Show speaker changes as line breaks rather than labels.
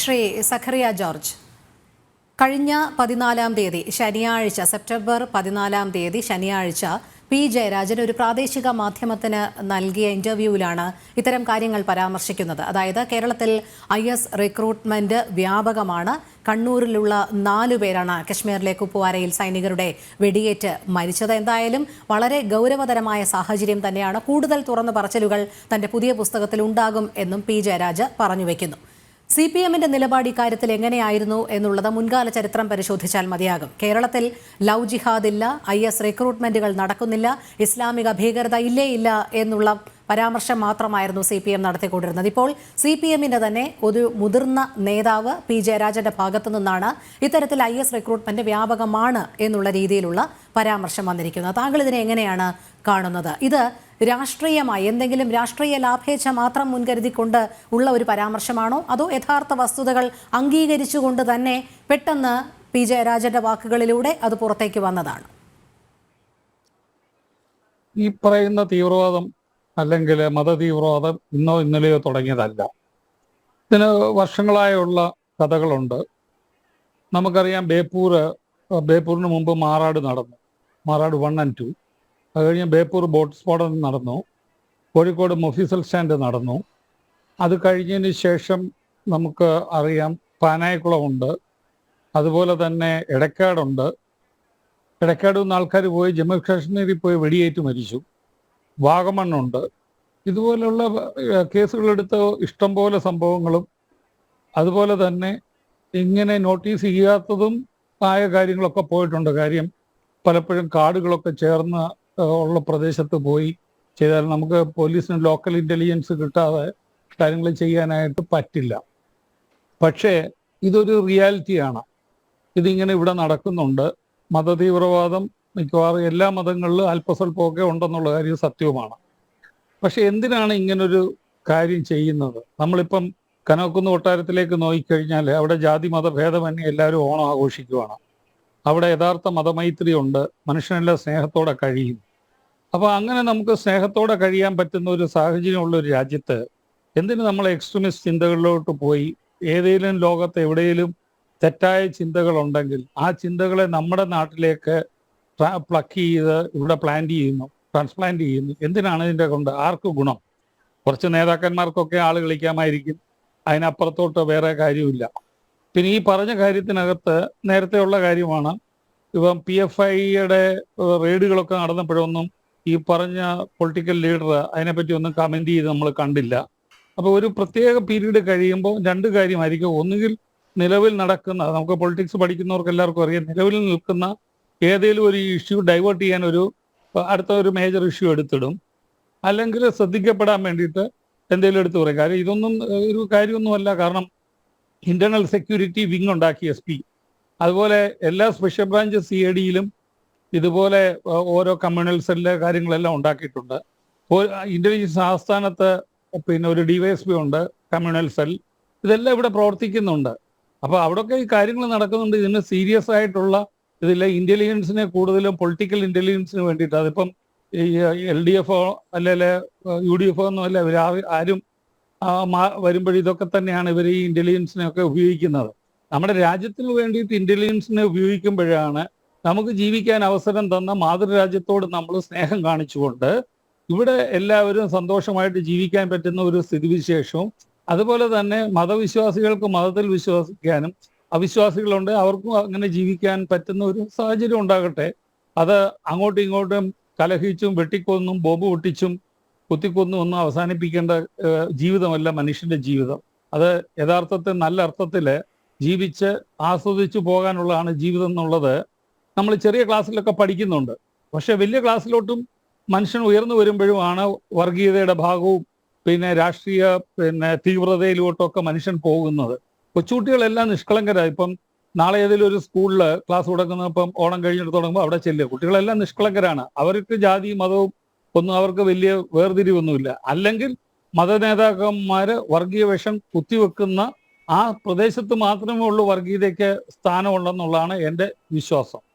Shri Zacharia George. കഴിഞ്ഞ പതിനാലാം തീയതി ശനിയാഴ്ച സെപ്റ്റംബർ പതിനാലാം തീയതി ശനിയാഴ്ച പി ജയരാജൻ ഒരു പ്രാദേശിക മാധ്യമത്തിന് നൽകിയ ഇന്റർവ്യൂവിലാണ് ഇത്തരം കാര്യങ്ങൾ പരാമർശിക്കുന്നത്. അതായത് കേരളത്തിൽ ഐ എസ് റിക്രൂട്ട്മെന്റ് വ്യാപകമാണ്. കണ്ണൂരിലുള്ള നാലു പേരാണ് കശ്മീരിലെ കുപ്വാരയിൽ സൈനികരുടെ വെടിയേറ്റ് മരിച്ചത്. എന്തായാലും വളരെ ഗൗരവതരമായ സാഹചര്യം തന്നെയാണ് കൂടുതൽ തുറന്നു പറച്ചിലുകൾ തന്റെ പുതിയ പുസ്തകത്തിൽ ഉണ്ടാകും എന്നും പി ജയരാജ് പറഞ്ഞു വെക്കുന്നു. സി പി എമ്മിന്റെ നിലപാട് ഇക്കാര്യത്തിൽ എങ്ങനെയായിരുന്നു എന്നുള്ളത് മുൻകാല ചരിത്രം പരിശോധിച്ചാൽ മതിയാകും. കേരളത്തിൽ ലവ് ജിഹാദ് ഇല്ല ഐ എസ് റിക്രൂട്ട്മെന്റുകൾ നടക്കുന്നില്ല ഇസ്ലാമിക ഭീകരത ഇല്ലേ ഇല്ല എന്നുള്ള പരാമർശം മാത്രമായിരുന്നു സി പി എം നടത്തിക്കൊണ്ടിരുന്നത്. ഇപ്പോൾ സി പി എമ്മിന്റെ തന്നെ ഒരു മുതിർന്ന നേതാവ് പി ജയരാജന്റെ ഭാഗത്തു നിന്നാണ് ഇത്തരത്തിൽ ഐ എസ് റിക്രൂട്ട്മെന്റ് വ്യാപകമാണ് എന്നുള്ള രീതിയിലുള്ള പരാമർശം വന്നിരിക്കുന്നത്. താങ്കൾ ഇതിനെ എങ്ങനെയാണ് കാണുന്നത്? ഇത് രാഷ്ട്രീയമായി എന്തെങ്കിലും രാഷ്ട്രീയ ലാഭേച്ഛ മാത്രം മുൻകരുതിക്കൊണ്ട് ഉള്ള ഒരു പരാമർശമാണോ? അതോ യഥാർത്ഥ വസ്തുതകൾ അംഗീകരിച്ചുകൊണ്ട് തന്നെ പെട്ടെന്ന് പി ജയരാജന്റെ വാക്കുകളിലൂടെ അത് പുറത്തേക്ക് വന്നതാണ്?
ഈ പറയുന്ന തീവ്രവാദം അല്ലെങ്കിൽ മതതീവ്രവാദം ഇന്നോ ഇന്നലെയോ തുടങ്ങിയതല്ല. ഇതിന് വർഷങ്ങളായുള്ള കഥകളുണ്ട്. നമുക്കറിയാം ബേപ്പൂർ ബേപ്പൂരിന് മുമ്പ് മാറാട് നടന്നു. മാറാട് വൺ ആൻഡ് ടു അത് കഴിഞ്ഞ് ബേപ്പൂർ ബോട്ട് സ്ഫോടനം നടന്നു. കോഴിക്കോട് മൊഫീസൽ സ്റ്റാൻഡ് നടന്നു. അത് കഴിഞ്ഞതിന് ശേഷം നമുക്ക് അറിയാം പാനായക്കുളമുണ്ട്. അതുപോലെ തന്നെ എടക്കാടുണ്ട്. ഇടക്കാട് നിന്ന് ആൾക്കാർ പോയി ജമ്മു കാശ്മീരിൽ പോയി വെടിയേറ്റ് മരിച്ചു. വാഗമണ്ണുണ്ട്. ഇതുപോലെയുള്ള കേസുകളെടുത്ത ഇഷ്ടംപോലെ സംഭവങ്ങളും അതുപോലെ തന്നെ ഇങ്ങനെ നോട്ടീസ് ചെയ്യാത്തതും ആയ കാര്യങ്ങളൊക്കെ പോയിട്ടുണ്ട്. കാര്യം പലപ്പോഴും കാടുകളൊക്കെ ചേർന്ന് ഉള്ള പ്രദേശത്ത് പോയി ചെയ്താൽ നമുക്ക് പോലീസിന് ലോക്കൽ ഇന്റലിജൻസ് കിട്ടാതെ കാര്യങ്ങൾ ചെയ്യാനായിട്ട് പറ്റില്ല. പക്ഷേ ഇതൊരു റിയാലിറ്റിയാണ് ഇതിങ്ങനെ ഇവിടെ നടക്കുന്നുണ്ട്. മതതീവ്രവാദം മിക്കവാറും എല്ലാ മതങ്ങളിലും അല്പസ്വല്പമൊക്കെ ഉണ്ടെന്നുള്ള കാര്യം സത്യവുമാണ്. പക്ഷെ എന്തിനാണ് ഇങ്ങനൊരു കാര്യം ചെയ്യുന്നത്? നമ്മളിപ്പം കനോക്കുന്ന് കൊട്ടാരത്തിലേക്ക് നോക്കിക്കഴിഞ്ഞാൽ അവിടെ ജാതി മതഭേദമന്യേ എല്ലാവരും ഓണം ആഘോഷിക്കുവാണ്. അവിടെ യഥാർത്ഥ മതമൈത്രി ഉണ്ട് മനുഷ്യനെല്ലാം സ്നേഹത്തോടെ കഴിയും. അപ്പൊ അങ്ങനെ നമുക്ക് സ്നേഹത്തോടെ കഴിയാൻ പറ്റുന്ന ഒരു സാഹചര്യമുള്ള ഒരു രാജ്യത്ത് എന്തിനു നമ്മൾ എക്സ്ട്രീമിസ്റ്റ് ചിന്തകളിലോട്ട് പോയി? ഏതെങ്കിലും ലോകത്ത് എവിടെയെങ്കിലും തെറ്റായ ചിന്തകളുണ്ടെങ്കിൽ ആ ചിന്തകളെ നമ്മുടെ നാട്ടിലേക്ക് പ്ലക്ക് ചെയ്ത് ഇവിടെ പ്ലാന്റ് ചെയ്യുന്നു ട്രാൻസ്പ്ലാന്റ് ചെയ്യുന്നു. എന്തിനാണ് ഇതിന്റെ കൊണ്ട്? ആർക്ക് ഗുണം? കുറച്ച് നേതാക്കന്മാർക്കൊക്കെ ആൾ കളിക്കാമായിരിക്കും. അതിനപ്പുറത്തോട്ട് വേറെ കാര്യമില്ല പിന്നെ ഈ പറഞ്ഞ കാര്യത്തിനകത്ത് നേരത്തെ ഉള്ള കാര്യമാണ്. ഇപ്പം പി എഫ് ഐയുടെ റെയ്ഡുകളൊക്കെ നടന്നപ്പോഴൊന്നും ഈ പറഞ്ഞ പൊളിറ്റിക്കൽ ലീഡർ അതിനെപ്പറ്റി ഒന്നും കമന്റ് ചെയ്ത് നമ്മൾ കണ്ടില്ല. അപ്പോൾ ഒരു പ്രത്യേക പീരീഡ് കഴിയുമ്പോൾ രണ്ട് കാര്യമായിരിക്കും. ഒന്നുകിൽ നിലവിൽ നടക്കുന്ന നമുക്ക് പൊളിറ്റിക്സ് പഠിക്കുന്നവർക്ക് എല്ലാവർക്കും അറിയാം നിലവിൽ നിൽക്കുന്ന ഏതെങ്കിലും ഒരു ഇഷ്യൂ ഡൈവേർട്ട് ചെയ്യാൻ ഒരു അടുത്ത ഒരു മേജർ ഇഷ്യൂ എടുത്തിടും. അല്ലെങ്കിൽ ശ്രദ്ധിക്കപ്പെടാൻ വേണ്ടിയിട്ട് എന്തെങ്കിലും എടുത്തു പറയും. കാര്യം ഇതൊന്നും ഒരു കാര്യമൊന്നുമല്ല. കാരണം ഇന്റേണൽ സെക്യൂരിറ്റി വിങ് ഉണ്ടാക്കി എസ് പി അതുപോലെ എല്ലാ സ്പെഷ്യൽ ബ്രാഞ്ച് സി എ ഡിയിലും ഇതുപോലെ ഓരോ കമ്മ്യൂണൽ കാര്യങ്ങളെല്ലാം ഉണ്ടാക്കിയിട്ടുണ്ട്. ഇന്റലിജൻസ് ആസ്ഥാനത്ത് പിന്നെ ഒരു ഡിവൈഎസ്പി ഉണ്ട് കമ്മ്യൂണൽ സെൽ. ഇതെല്ലാം ഇവിടെ പ്രവർത്തിക്കുന്നുണ്ട്. അപ്പൊ അവിടെയൊക്കെ ഈ കാര്യങ്ങൾ നടക്കുന്നുണ്ട്. ഇതിന് സീരിയസ് ആയിട്ടുള്ള ഇതിലെ ഇന്റലിജൻസിനെ കൂടുതലും പൊളിറ്റിക്കൽ ഇന്റലിജൻസിന് വേണ്ടിയിട്ട്. അതിപ്പം ഈ എൽ ഡി എഫോ അല്ലെ യു ഡി എഫോ ഒന്നും അല്ല ഇവർ ആരും വരുമ്പോഴും ഇതൊക്കെ തന്നെയാണ് ഇവർ ഈ ഇന്റലിജൻസിനെ ഒക്കെ ഉപയോഗിക്കുന്നത്. നമ്മുടെ രാജ്യത്തിന് വേണ്ടിയിട്ട് ഇന്റലിജൻസിനെ ഉപയോഗിക്കുമ്പോഴാണ് നമുക്ക് ജീവിക്കാൻ അവസരം തന്ന മാതൃരാജ്യത്തോട് നമ്മൾ സ്നേഹം കാണിച്ചുകൊണ്ട് ഇവിടെ എല്ലാവരും സന്തോഷമായിട്ട് ജീവിക്കാൻ പറ്റുന്ന ഒരു സ്ഥിതിവിശേഷവും അതുപോലെ തന്നെ മതവിശ്വാസികൾക്ക് മതത്തിൽ വിശ്വസിക്കാനും അവിശ്വാസികളുണ്ട് അവർക്കും അങ്ങനെ ജീവിക്കാൻ പറ്റുന്ന ഒരു സാഹചര്യം ഉണ്ടാകട്ടെ. അത് അങ്ങോട്ടും ഇങ്ങോട്ടും കലഹിച്ചും വെട്ടിക്കൊന്നും ബോംബ് പൊട്ടിച്ചും കുത്തിക്കൊന്നും ഒന്നും അവസാനിപ്പിക്കേണ്ട ജീവിതമല്ല മനുഷ്യന്റെ ജീവിതം. അത് യഥാർത്ഥത്തിൽ നല്ല അർത്ഥത്തിൽ ജീവിച്ച് ആസ്വദിച്ചു പോകാനുള്ളതാണ് ജീവിതം എന്നുള്ളത്. നമ്മൾ ചെറിയ ക്ലാസ്സിലൊക്കെ പഠിക്കുന്നുണ്ട്. പക്ഷെ വലിയ ക്ലാസ്സിലോട്ടും മനുഷ്യൻ ഉയർന്നു വരുമ്പോഴുമാണ് വർഗീയതയുടെ ഭാഗവും പിന്നെ രാഷ്ട്രീയ പിന്നെ തീവ്രതയിലോട്ടൊക്കെ മനുഷ്യൻ പോകുന്നത്. കൊച്ചുകുട്ടികളെല്ലാം നിഷ്കളങ്കരായി. ഇപ്പം നാളെ ഏതെങ്കിലും ഒരു സ്കൂളിൽ ക്ലാസ് തുടങ്ങുന്ന ഇപ്പം ഓണം കഴിഞ്ഞിട്ട് തുടങ്ങുമ്പോൾ അവിടെ ചെല്ലുക. കുട്ടികളെല്ലാം നിഷ്കളങ്കരാണ്. അവർക്ക് ജാതി മതവും ഒന്നും അവർക്ക് വലിയ വേർതിരിവൊന്നുമില്ല. അല്ലെങ്കിൽ മതനേതാക്കന്മാര് വർഗീയ വേഷം കുത്തിവെക്കുന്ന ആ പ്രദേശത്ത് മാത്രമേ ഉള്ളൂ വർഗീയതയ്ക്ക് സ്ഥാനമുണ്ടെന്നുള്ളതാണ് എന്റെ വിശ്വാസം.